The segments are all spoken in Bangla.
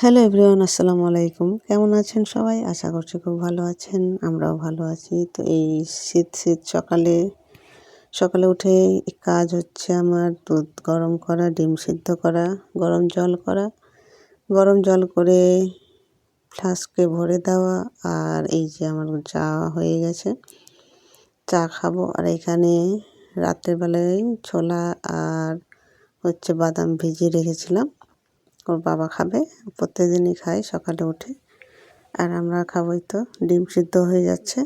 হ্যালো এভরিওয়ান, আসসালামু আলাইকুম। কেমন আছেন সবাই? আশা করছি খুব ভালো আছেন, আমরাও ভালো আছি। তো এই শীত শীত সকালে সকালে উঠে কাজ হচ্ছে আমার দুধ গরম করা, ডিম সিদ্ধ করা, গরম জল করা। গরম জল করে ফ্লাস্কে ভরে দেওয়া আর এই যে আমার চা হয়ে গেছে। চা খাব আর এখানে রাত্রের বেলায় ছোলা আর হচ্ছে বাদাম ভিজিয়ে রেখেছিলাম। ওর বাবা খাবে, প্রত্যেকদিনই খাই সকালে উঠে। আর আমরা খাবোই তো, ডিম সিদ্ধ হয়ে যাচ্ছে।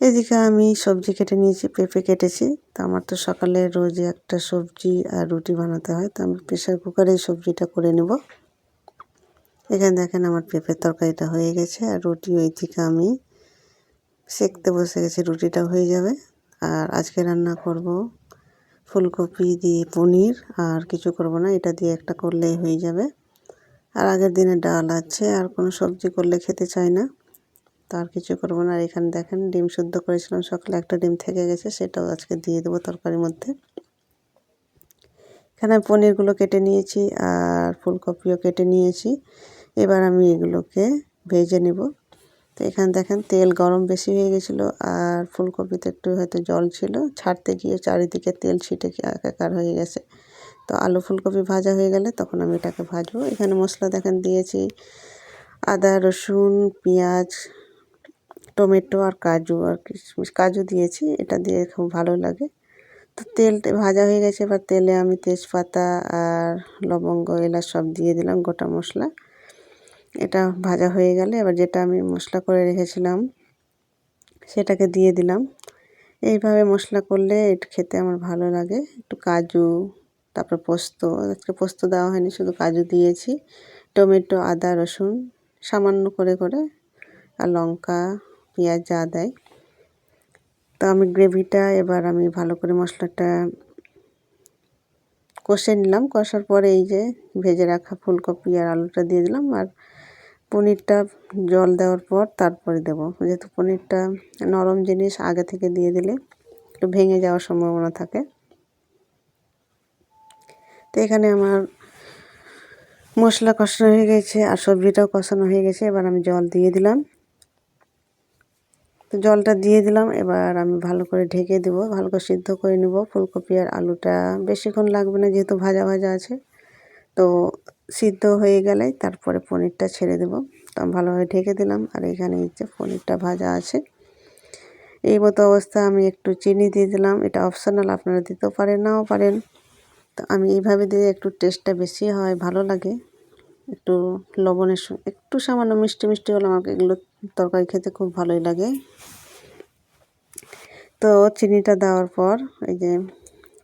এদিকে আমি সবজি কেটে নিয়েছি, পেঁপে কেটেছি। তো আমার তো সকালে রোজ একটা সবজি আর রুটি বানাতে হয়, তো আমি প্রেশার কুকারে সবজিটা করে নেব। এখানে দেখেন আমার পেঁপের তরকারিটা হয়ে গেছে, আর রুটি ওই থেকে আমি সেকতে বসে গেছি, রুটিটা হয়ে যাবে। আর আজকে রান্না করব ফুলকপি দিয়ে পনির, আর কিছু করব না, এটা দিয়ে একটা করলেই হয়ে যাবে। আর আগের দিনে ডাল আছে, আর কোনো সবজি করলে খেতে চায় না তার কিছু করব না। আর এখানে দেখেন, ডিম শুদ্ধ করেছিলাম, সকালে একটা ডিম থেকে গেছে, সেটাও আজকে দিয়ে দেবো তরকারির মধ্যে। এখানে পনিরগুলো কেটে নিয়েছি, আর ফুলকপিও কেটে নিয়েছি। এবার আমি এগুলোকে ভেজে নেব। তো এখানে দেখেন তেল গরম বেশি হয়ে গেছিল আর ফুলকপিতে একটু হয়তো জল ছিল। ছাড়তে গিয়ে চারিদিকে তেল ছিটে একাকার হয়ে গেছে। তো আলু ফুলকপি ভাজা হয়ে গেলে তখন আমি এটাকে ভাজবো। এখানে মশলা দেখেন দিয়েছি আদা, রসুন, পেঁয়াজ, টমেটো আর কাজু আর কিশমিশ। কাজু দিয়েছি, এটা দিয়ে খুব ভালো লাগে। তো তেলটা ভাজা হয়ে গেছে, এবার তেলে আমি তেজপাতা আর লবঙ্গ, এলাচ সব দিয়ে দিলাম গোটা মশলা। এটা ভাজা হয়ে গেলে এবার যেটা আমি মশলা করে রেখেছিলাম, সেটাকে দিয়ে দিলাম। এইভাবে মশলা করলে এটা, খেতে আমার ভালো লাগে। একটু কাজু, তারপর পোস্ত, আজকে পোস্ত দেওয়া হয়নি, শুধু কাজু দিয়েছি। টমেটো, আদা, রসুন, সামান্য করে করে, আর লঙ্কা, পেঁয়াজ যা দেয়। তো আমি গ্রেভিটা এবার আমি ভালো করে মশলাটা কষে নিলাম। কষার পরে এই যে ভেজে রাখা ফুলকপি আর আলুটা দিয়ে দিলাম। আর পনিরটা জল দেওয়ার পর তারপরে দেব। যেহেতু পনিরটা নরম জিনিস, আগে থেকে দিয়ে দিলে একটু ভেঙে যাওয়ার সম্ভাবনা থাকে। তো এখানে আমার মশলা কষানো হয়ে গেছে আর সবজিটাও কষানো হয়ে গেছে। এবার আমি জল দিয়ে দিলাম। তো জলটা দিয়ে দিলাম। এবার আমি ভালো করে ঢেকে দেবো, ভালো করে সিদ্ধ করে নেব। ফুলকপি আর আলুটা বেশিক্ষণ লাগবে না, যেহেতু ভাজা ভাজা আছে। তো সিদ্ধ হয়ে গেলে তারপরে পনিরটা ছেড়ে দেব। তো আমি ভালোভাবে ঢেকে দিলাম আর এখানে হচ্ছে পনিরটা ভাজা আছে। এই মতো অবস্থা আমি একটু চিনি দিয়ে দিলাম। এটা অপশনাল আপনারা দিতেও পারেন, নাও পারেন। তো আমি এইভাবে দিয়ে একটু টেস্টটা বেশি হয়, ভালো লাগে। একটু লবণের একটু সামান্য মিষ্টি মিষ্টি হলে আমাকে এগুলো তরকারি খেতে খুব ভালোই লাগে। তো চিনিটা দেওয়ার পর এই যে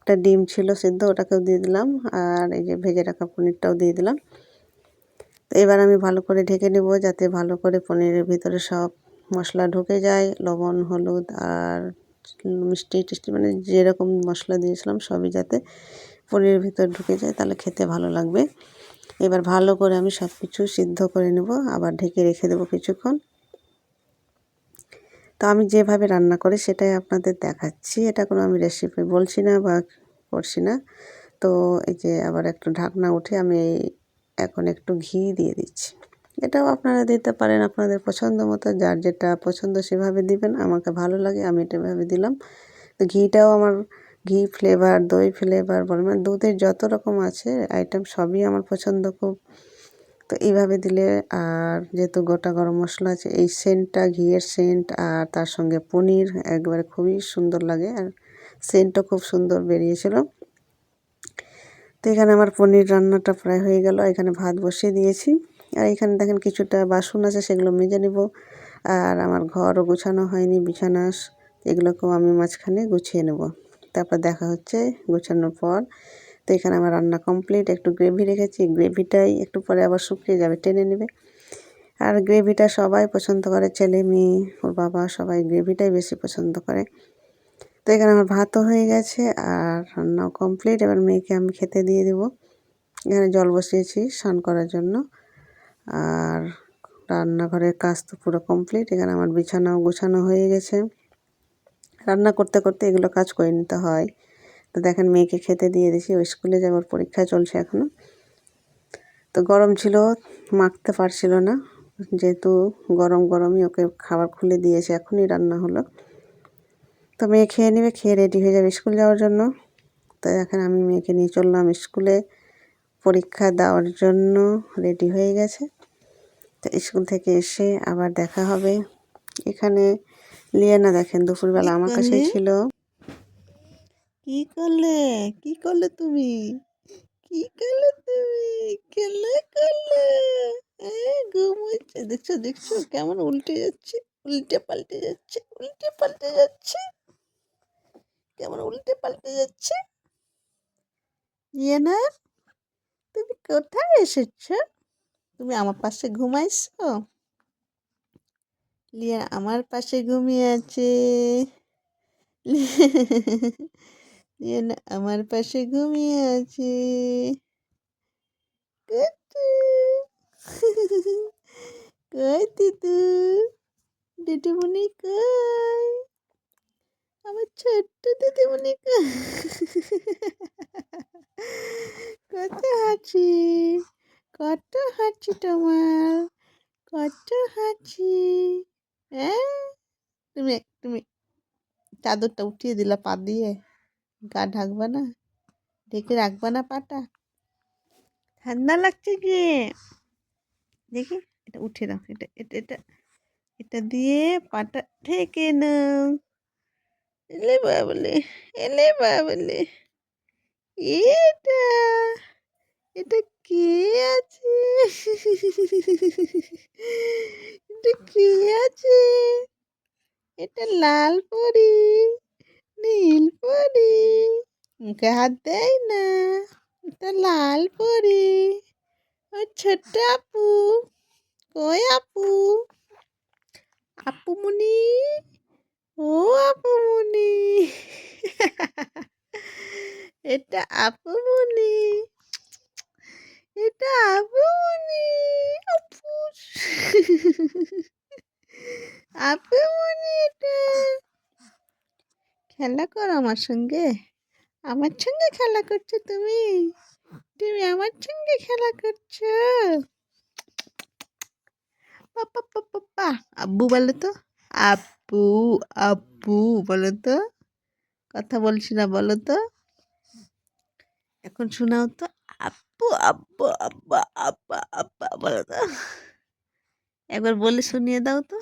একটা ডিম ছিল সিদ্ধ, ওটাকেও দিয়ে দিলাম। আর এই যে ভেজে রাখা পনিরটাও দিয়ে দিলাম। তো এবার আমি ভালো করে ঢেকে নেব যাতে ভালো করে পনিরের ভিতরে সব মশলা ঢুকে যায়। লবণ, হলুদ আর মিষ্টি টিষ্টি মানে যেরকম মশলা দিয়েছিলাম সবই যাতে পনিরের ভিতর ঢুকে যায়, তাহলে খেতে ভালো লাগবে। এবার ভালো করে আমি সব কিছু সিদ্ধ করে নেব। আবার ঢেকে রেখে দেবো কিছুক্ষণ। তো আমি যেভাবে রান্না করি সেটাই আপনাদের দেখাচ্ছি। এটা কোনো আমি রেসিপি বলছি না বা করছি না। তো এই যে আবার একটু ঢাকনা উঠে আমি এখন একটু ঘি দিয়ে দিচ্ছি। এটাও আপনারা দিতে পারেন আপনাদের পছন্দ মতো, যার যেটা পছন্দ সেভাবে দিবেন। আমাকে ভালো লাগে, আমি এটা এভাবে দিলাম। তো ঘিটাও আমার ঘি ফ্লেভার দই ফ্লেভার বলেন মানে দুধের যত রকম আছে আইটেম সবই আমার পছন্দ খুব। তো এইভাবে দিলে আর যেহেতু গোটা গরম মশলা আছে, এই সেন্টটা, ঘিয়ের সেন্ট আর তার সঙ্গে পনির একবারে খুবই সুন্দর লাগে আর সেন্টটা খুব সুন্দর বেরিয়েছিল। তো এখানে আমার পনির রান্নাটা প্রায় হয়ে গেল, এখানে ভাত বসিয়ে দিয়েছি। আর এখানে দেখেন কিছুটা বাসন আছে, সেগুলো মেজে নেব। আর আমার ঘরও গোছানো হয়নি, বিছানা এগুলোকেও আমি মাঝখানে গুছিয়ে নেব। তারপর দেখা হচ্ছে গোছানোর পর তো এখানে আমার রান্না কমপ্লিট একটু গ্রেভি রেখেছি গ্রেভিটাই একটু পরে আবার শুকিয়ে যাবে, টেনে নেবে। আর গ্রেভিটা সবাই পছন্দ করে, ছেলে মেয়ে, ওর বাবা সবাই গ্রেভিটাই বেশি পছন্দ করে। তো এখানে আমার ভাতও হয়ে গেছে আর রান্নাও কমপ্লিট এবার মেয়েকে আমি খেতে দিয়ে দেবো। এখানে জল বসিয়েছি স্নান করার জন্য। আর রান্নাঘরের কাজ তো পুরো কমপ্লিট এখানে আমার বিছানাও গোছানো হয়ে গেছে। রান্না করতে করতে এগুলো কাজ করে নিতে হয়। তো দেখেন মেয়েকে খেতে দিয়ে দিয়েছি ওই স্কুলে যাওয়ার পরীক্ষা চলছে এখনও তো গরম ছিল মাখতে পারছিল না যেহেতু গরম গরমই ওকে খাবার খুলে দিয়েছে এখনই রান্না হলো। তো মেয়ে খেয়ে নেবে খেয়ে রেডি হয়ে যাবে স্কুল যাওয়ার জন্য। তো এখন আমি মেয়েকে নিয়ে চললাম স্কুলে পরীক্ষা দেওয়ার জন্য রেডি হয়ে গেছে। তো স্কুল থেকে এসে আবার দেখা হবে। এখানে লিয়ানা দেখেন দুপুরবেলা আমার কাছেই ছিল। কি করলে? কি করলে তুমি? কি করলে তুমি? খেলে করলে? হ্যাঁ ঘুম হচ্ছে। দেখছ দেখছ, কেমন উল্টে যাচ্ছে, উল্টে পাল্টে যাচ্ছে, উল্টে পাল্টে যাচ্ছে। কেমন উল্টে পাল্টে যাচ্ছে। না তুমি কোথায় এসেছ? তুমি আমার পাশে ঘুমাইছো? লিয়া আমার পাশে ঘুমিয়ে আছে। লিয়া না আমার পাশে ঘুমিয়ে আছে। কই দিদু দিদিমণি কই? আমার ছোট্ট দিদিমণি কই? কত হাঁচি কত হাঁচি তোমার, কত হাঁচি। হ্যাঁ তুমি তুমি, চাদরটা উঠিয়ে দিলা পা দিয়ে। গা ঢাকবা না? ঢেকে রাখবা না পাটা? ঠান্ডা লাগছে কি? দেখি, এটা উঠে রাখ এটা এটা এটা এটা দিয়ে পাটা ঢেকে নাও। এলে বাবলে এলে বাবলে, এটা এটা কে আছে? এটা কে আছে? এটা লাল পরি নীল পরি মুখে হাত দেয় না এটা লাল পরি ও ছোট্ট আপু কই আপু আপু মুনি ও আপু মুনি এটা আপু মুনি এটা আপু মুনি আপু আপু মুনি এটা খেলা করো আমার সঙ্গে আমার সঙ্গে খেলা করছ তুমি? তুমি আমার সঙ্গে খেলা করছ? আব্বু বলো তো? আব্বু আব্বু বলো তো? কথা বলছি না বলো তো? এখন শোনাও তো। আব্বু আব্বু, আব্বা আব্বা আব্বা বলো তো? একবার বলে শুনিয়ে দাও তো।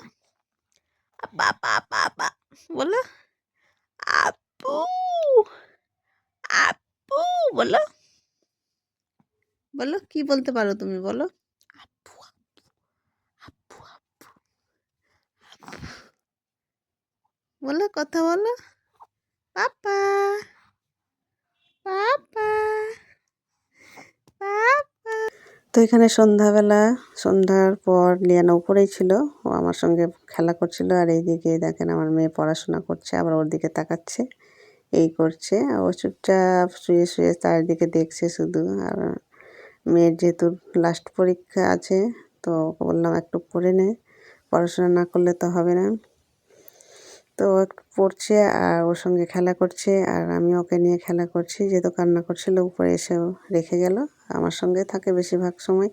আব্বা আব্বা আব্বা আব্বা বলো। আব্বু আব্বু বলো। বলো কি বলতে পারো তুমি বলো। বলো কথা বলো। পাপা পাপা পাপা। তো এখানে সন্ধ্যাবেলা সন্ধ্যার পর লিয়ানা উপরেই ছিল। ও আমার সঙ্গে খেলা করছিল আর এইদিকে দেখেন আমার মেয়ে পড়াশোনা করছে আবার ওর দিকে তাকাচ্ছে। এই করছে। ও চুপচাপ শুয়ে শুয়ে চারিদিকে দেখছে শুধু। আর মেয়ের যেহেতু লাস্ট পরীক্ষা আছে, তো বললাম একটু পড়ে নে। পড়াশোনা না করলে তো হবে না। তো একটু পড়ছে আর ওর সঙ্গে খেলা করছে। আর আমি ওকে নিয়ে খেলা করছি, যেহেতু কান্না করছিল, উপরে এসেও রেখে গেল। আমার সঙ্গে থাকে বেশিরভাগ সময়।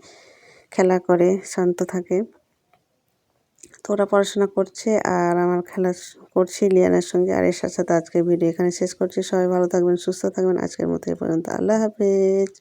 খেলা করে, শান্ত থাকে। তো ওরা পড়াশোনা করছে আর আমার খেলা করছি লিয়ানের সঙ্গে আর এর সাথে সাথে আজকের ভিডিও এখানে শেষ করছি। সবাই ভালো থাকবেন, সুস্থ থাকবেন। আজকের মতো এ পর্যন্ত। আল্লাহ হাফেজ।